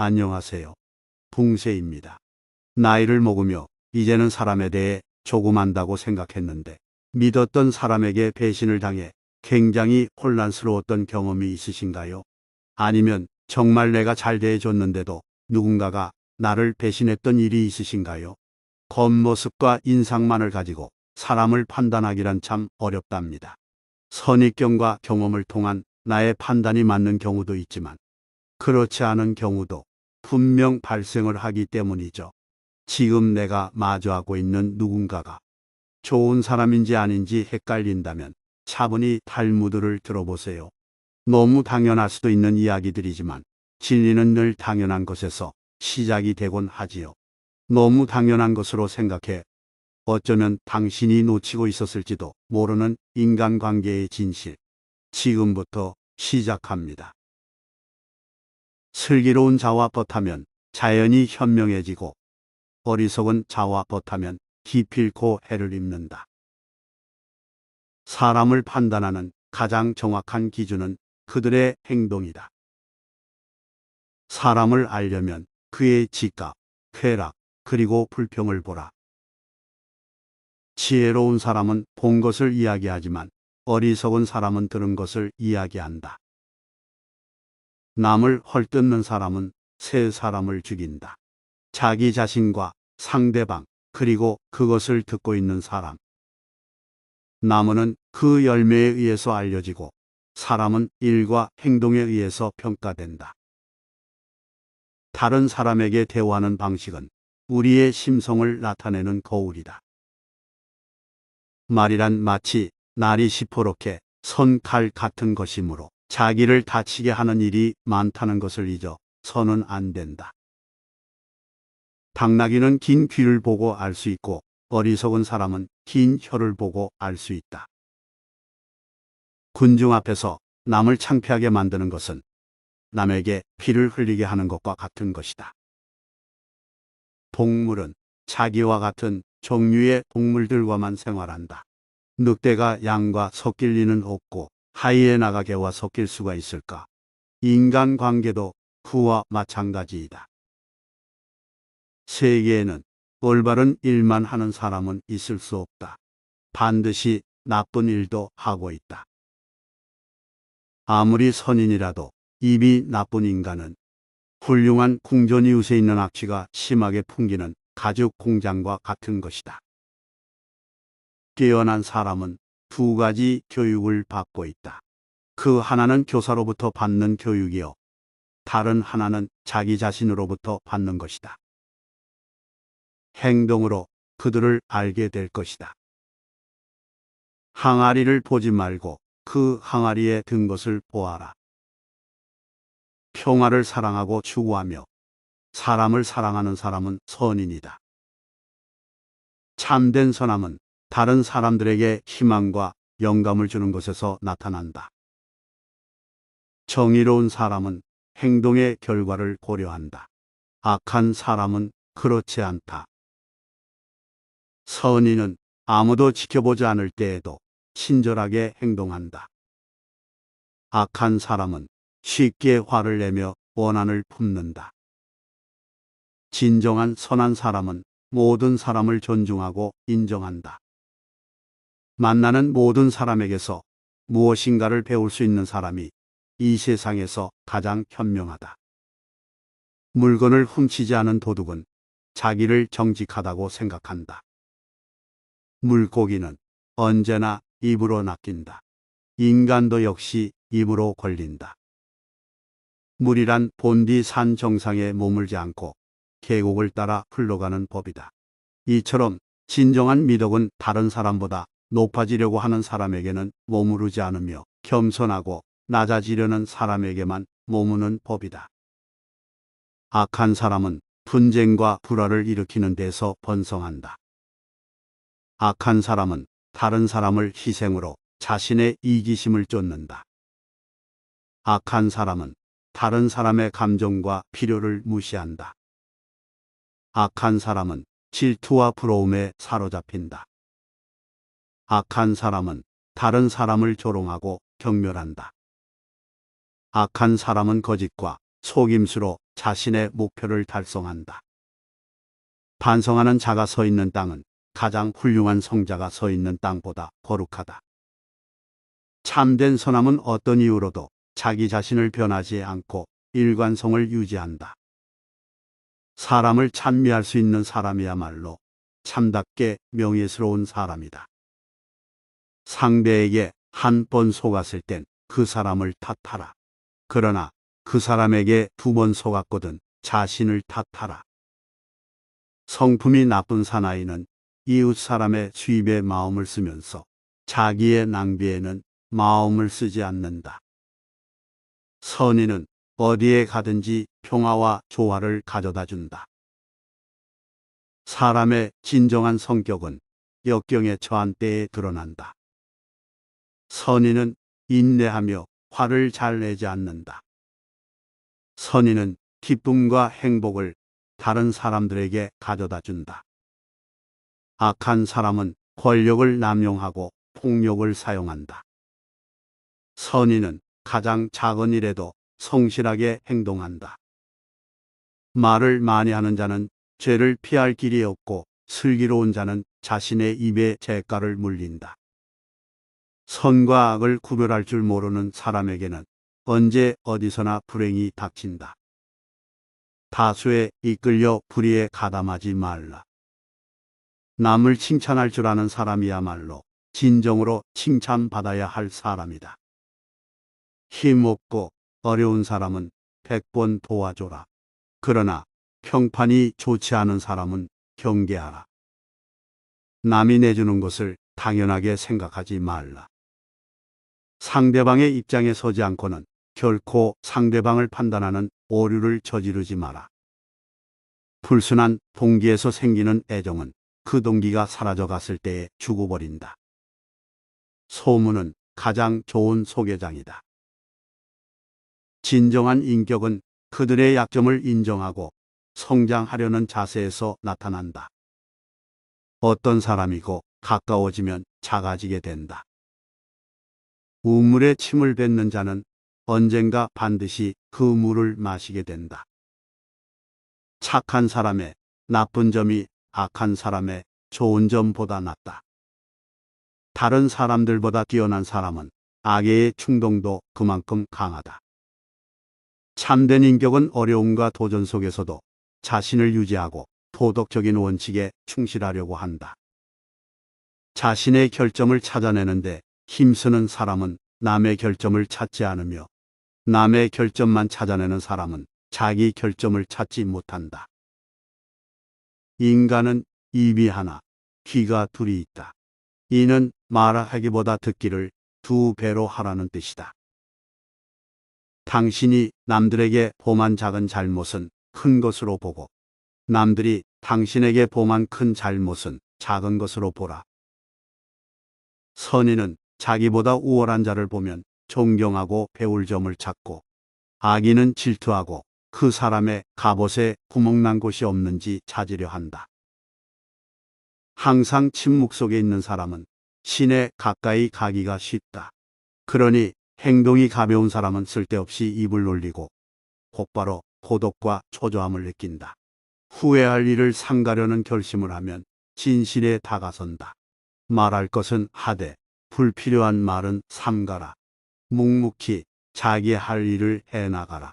안녕하세요. 붕세입니다. 나이를 먹으며 이제는 사람에 대해 조금 안다고 생각했는데 믿었던 사람에게 배신을 당해 굉장히 혼란스러웠던 경험이 있으신가요? 아니면 정말 내가 잘 대해줬는데도 누군가가 나를 배신했던 일이 있으신가요? 겉모습과 인상만을 가지고 사람을 판단하기란 참 어렵답니다. 선입견과 경험을 통한 나의 판단이 맞는 경우도 있지만 그렇지 않은 경우도 분명 발생을 하기 때문이죠. 지금 내가 마주하고 있는 누군가가 좋은 사람인지 아닌지 헷갈린다면 차분히 탈무드를 들어보세요. 너무 당연할 수도 있는 이야기들이지만 진리는 늘 당연한 것에서 시작이 되곤 하지요. 너무 당연한 것으로 생각해 어쩌면 당신이 놓치고 있었을지도 모르는 인간관계의 진실. 지금부터 시작합니다. 슬기로운 자와 버타면 자연이 현명해지고 어리석은 자와 버타면 기필코 해를 입는다. 사람을 판단하는 가장 정확한 기준은 그들의 행동이다. 사람을 알려면 그의 직각, 쾌락, 그리고 불평을 보라. 지혜로운 사람은 본 것을 이야기하지만 어리석은 사람은 들은 것을 이야기한다. 남을 헐뜯는 사람은 새 사람을 죽인다. 자기 자신과 상대방, 그리고 그것을 듣고 있는 사람. 나무는 그 열매에 의해서 알려지고 사람은 일과 행동에 의해서 평가된다. 다른 사람에게 대화하는 방식은 우리의 심성을 나타내는 거울이다. 말이란 마치 날이 시퍼렇게 선 칼 같은 것이므로 자기를 다치게 하는 일이 많다는 것을 잊어 서는 안 된다. 당나귀는 긴 귀를 보고 알 수 있고 어리석은 사람은 긴 혀를 보고 알 수 있다. 군중 앞에서 남을 창피하게 만드는 것은 남에게 피를 흘리게 하는 것과 같은 것이다. 동물은 자기와 같은 종류의 동물들과만 생활한다. 늑대가 양과 섞일 리는 없고 하이에나가 개와 섞일 수가 있을까? 인간 관계도 그와 마찬가지이다. 세계에는 올바른 일만 하는 사람은 있을 수 없다. 반드시 나쁜 일도 하고 있다. 아무리 선인이라도 입이 나쁜 인간은 훌륭한 궁전 이웃에 있는 악취가 심하게 풍기는 가죽 공장과 같은 것이다. 깨어난 사람은 두 가지 교육을 받고 있다. 그 하나는 교사로부터 받는 교육이요. 다른 하나는 자기 자신으로부터 받는 것이다. 행동으로 그들을 알게 될 것이다. 항아리를 보지 말고 그 항아리에 든 것을 보아라. 평화를 사랑하고 추구하며 사람을 사랑하는 사람은 선인이다. 참된 선함은 다른 사람들에게 희망과 영감을 주는 것에서 나타난다. 정의로운 사람은 행동의 결과를 고려한다. 악한 사람은 그렇지 않다. 선인은 아무도 지켜보지 않을 때에도 친절하게 행동한다. 악한 사람은 쉽게 화를 내며 원한을 품는다. 진정한 선한 사람은 모든 사람을 존중하고 인정한다. 만나는 모든 사람에게서 무엇인가를 배울 수 있는 사람이 이 세상에서 가장 현명하다. 물건을 훔치지 않은 도둑은 자기를 정직하다고 생각한다. 물고기는 언제나 입으로 낚인다. 인간도 역시 입으로 걸린다. 물이란 본디 산 정상에 머물지 않고 계곡을 따라 흘러가는 법이다. 이처럼 진정한 미덕은 다른 사람보다 높아지려고 하는 사람에게는 머무르지 않으며 겸손하고 낮아지려는 사람에게만 머무는 법이다. 악한 사람은 분쟁과 불화를 일으키는 데서 번성한다. 악한 사람은 다른 사람을 희생으로 자신의 이기심을 쫓는다. 악한 사람은 다른 사람의 감정과 필요를 무시한다. 악한 사람은 질투와 부러움에 사로잡힌다. 악한 사람은 다른 사람을 조롱하고 경멸한다. 악한 사람은 거짓과 속임수로 자신의 목표를 달성한다. 반성하는 자가 서 있는 땅은 가장 훌륭한 성자가 서 있는 땅보다 거룩하다. 참된 선함은 어떤 이유로도 자기 자신을 변하지 않고 일관성을 유지한다. 사람을 찬미할 수 있는 사람이야말로 참답게 명예스러운 사람이다. 상대에게 한 번 속았을 땐 그 사람을 탓하라. 그러나 그 사람에게 두 번 속았거든 자신을 탓하라. 성품이 나쁜 사나이는 이웃 사람의 수입에 마음을 쓰면서 자기의 낭비에는 마음을 쓰지 않는다. 선인은 어디에 가든지 평화와 조화를 가져다 준다. 사람의 진정한 성격은 역경에 처한 때에 드러난다. 선인은 인내하며 화를 잘 내지 않는다. 선인은 기쁨과 행복을 다른 사람들에게 가져다 준다. 악한 사람은 권력을 남용하고 폭력을 사용한다. 선인은 가장 작은 일에도 성실하게 행동한다. 말을 많이 하는 자는 죄를 피할 길이 없고 슬기로운 자는 자신의 입에 죄가를 물린다. 선과 악을 구별할 줄 모르는 사람에게는 언제 어디서나 불행이 닥친다. 다수에 이끌려 불의에 가담하지 말라. 남을 칭찬할 줄 아는 사람이야말로 진정으로 칭찬받아야 할 사람이다. 힘없고 어려운 사람은 백번 도와줘라. 그러나 평판이 좋지 않은 사람은 경계하라. 남이 내주는 것을 당연하게 생각하지 말라. 상대방의 입장에 서지 않고는 결코 상대방을 판단하는 오류를 저지르지 마라. 불순한 동기에서 생기는 애정은 그 동기가 사라져 갔을 때에 죽어버린다. 소문은 가장 좋은 소개장이다. 진정한 인격은 그들의 약점을 인정하고 성장하려는 자세에서 나타난다. 어떤 사람이고 가까워지면 작아지게 된다. 우물에 침을 뱉는 자는 언젠가 반드시 그 물을 마시게 된다. 착한 사람의 나쁜 점이 악한 사람의 좋은 점보다 낫다. 다른 사람들보다 뛰어난 사람은 악의 충동도 그만큼 강하다. 참된 인격은 어려움과 도전 속에서도 자신을 유지하고 도덕적인 원칙에 충실하려고 한다. 자신의 결점을 찾아내는데 힘쓰는 사람은 남의 결점을 찾지 않으며 남의 결점만 찾아내는 사람은 자기 결점을 찾지 못한다. 인간은 입이 하나, 귀가 둘이 있다. 이는 말하기보다 듣기를 두 배로 하라는 뜻이다. 당신이 남들에게 범한 작은 잘못은 큰 것으로 보고 남들이 당신에게 범한 큰 잘못은 작은 것으로 보라. 선인은 자기보다 우월한 자를 보면 존경하고 배울 점을 찾고 악인은 질투하고 그 사람의 갑옷에 구멍난 곳이 없는지 찾으려 한다. 항상 침묵 속에 있는 사람은 신에 가까이 가기가 쉽다. 그러니 행동이 가벼운 사람은 쓸데없이 입을 놀리고 곧바로 고독과 초조함을 느낀다. 후회할 일을 상가려는 결심을 하면 진실에 다가선다. 말할 것은 하되 불필요한 말은 삼가라. 묵묵히 자기 할 일을 해나가라.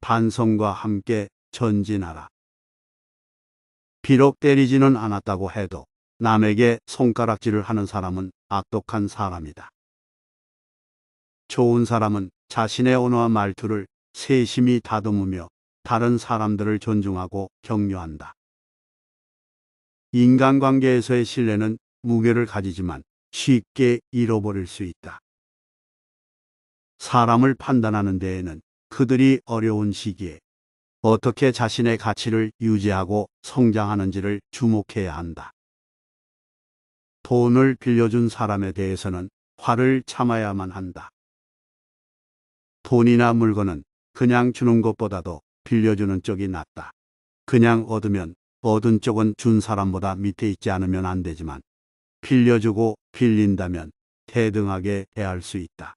반성과 함께 전진하라. 비록 때리지는 않았다고 해도 남에게 손가락질을 하는 사람은 악독한 사람이다. 좋은 사람은 자신의 언어와 말투를 세심히 다듬으며 다른 사람들을 존중하고 격려한다. 인간관계에서의 신뢰는 무게를 가지지만 쉽게 잃어버릴 수 있다. 사람을 판단하는 데에는 그들이 어려운 시기에 어떻게 자신의 가치를 유지하고 성장하는지를 주목해야 한다. 돈을 빌려준 사람에 대해서는 화를 참아야만 한다. 돈이나 물건은 그냥 주는 것보다도 빌려주는 쪽이 낫다. 그냥 얻으면 얻은 쪽은 준 사람보다 밑에 있지 않으면 안 되지만 빌려주고 빌린다면 대등하게 대할 수 있다.